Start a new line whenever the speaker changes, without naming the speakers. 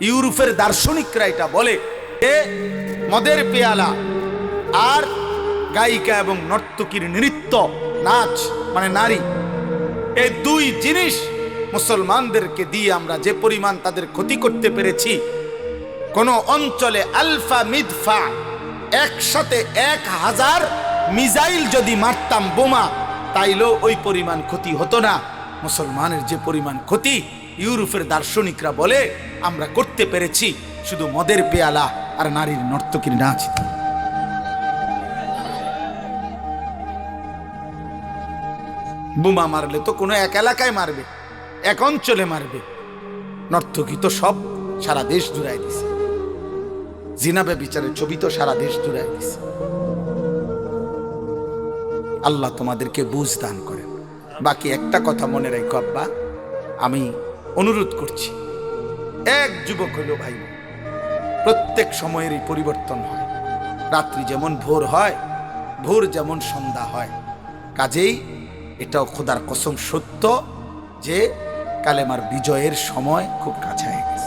ইউরোপের দার্শনিকরা এটা বলে। এ মদের পেয়ালা আর গায়িকা এবং নর্তকীর নৃত্য, নাচ মানে নারী। এই দুই জিনিস মুসলমানদেরকে দিয়ে আমরা যে পরিমাণ তাদের ক্ষতি করতে পেরেছি, কোন অঞ্চলে আলফা মিদফা একসাথে এক হাজার মিজাইল যদি মারতাম বোমা, তাইলেও ওই পরিমাণ ক্ষতি হতো না। মুসলমানের যে পরিমাণ ক্ষতি ইউরোপের দার্শনিকরা বলে, আমরা করতে পেরেছি, শুধু মদের পেয়ালা আর নারীর নর্তকীর নাচ। বোমা মারলে তো কোনো এক এলাকায় মারবে, এক অঞ্চলে মারবে। নর্তকী তো সব সারা দেশ জুড়াই দিছে। জিনাবে বিচারের ছবি তো সারা দেশ জুড়াই দিছে। আল্লাহ তোমাদেরকে বুঝ দান করেন। বাকি একটা কথা মনে রাখো আব্বা, আমি অনুরোধ করছি। এক যুবক হইল ভাই প্রত্যেক সময়েরই পরিবর্তন হয়। রাত্রি যেমন ভোর হয়, ভোর যেমন সন্ধ্যা হয়। কাজেই এটাও খোদার কসম সত্য যে কালেমার বিজয়ের সময় খুব কাছে গেছে।